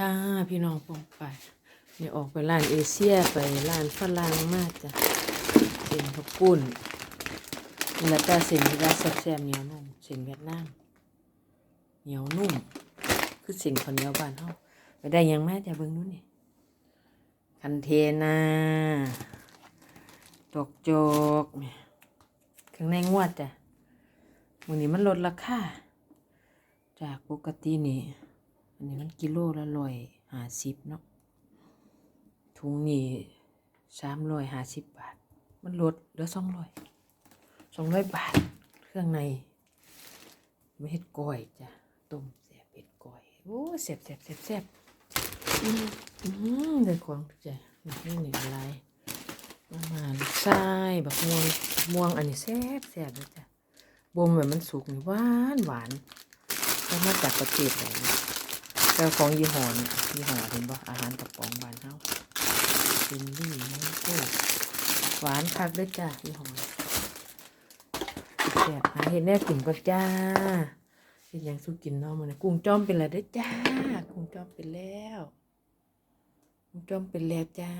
ค่ะพี่น้องปองไปนี่ออกไปร้านเอเชียไปร้านฝรั่งมากจ้ะเส้นข้าวปุ้นนี่ละจ้าเส้นนี่ละแซ่บๆเหนียวนุ่มเส้นเวียดนามเหนียวนุ่ม คือเส้นข้าวเหนียวบ้านเฮาไปได้ยังแม่จะเบิ่งนู้นนี่คันเทนาตกโจกเนี่ยข้างในงวดจ้ะวันนี้มันลดราคาจากปกตินี่ นี้มันกิโลละร้อยห้าสิบเนาะถุงนี่สามร้อยห้าสิบบาท มันลดเหลือสองร้อยสองร้อยบาท เครื่องในไม่เห็ดก้อยจ้ะต้มแซ่บเห็ดก้อยโอ้แซ่บแซ่บแซ่บแซ่บอืมอืมได้ของจ้ะนี่หนึ่งอะไรมามาลูกชายบักม่วงม่วงอันนี้แซ่บแซ่บเลยจ้ะบ่มแบบมันสุกนี่หวานหวานแล้วมาจากประเทศไหน เนี่ยเจ้าของยี่ห้อนี่ยี่ห้อเห็นบ่อาหารกระป๋องบานเฮาซินลี่แมงโอ้หวานคักด้อจ้ายี่ห้อแซ่บหาเห็นแน่กินก็จ้าเป็นยังสู้กินเนาะมันกุ้งจ้อมเป็นอะไรได้จ้ากุ้งจ้อมเป็นแล้วกุ้งจ้อมเป็นแล้วจ้า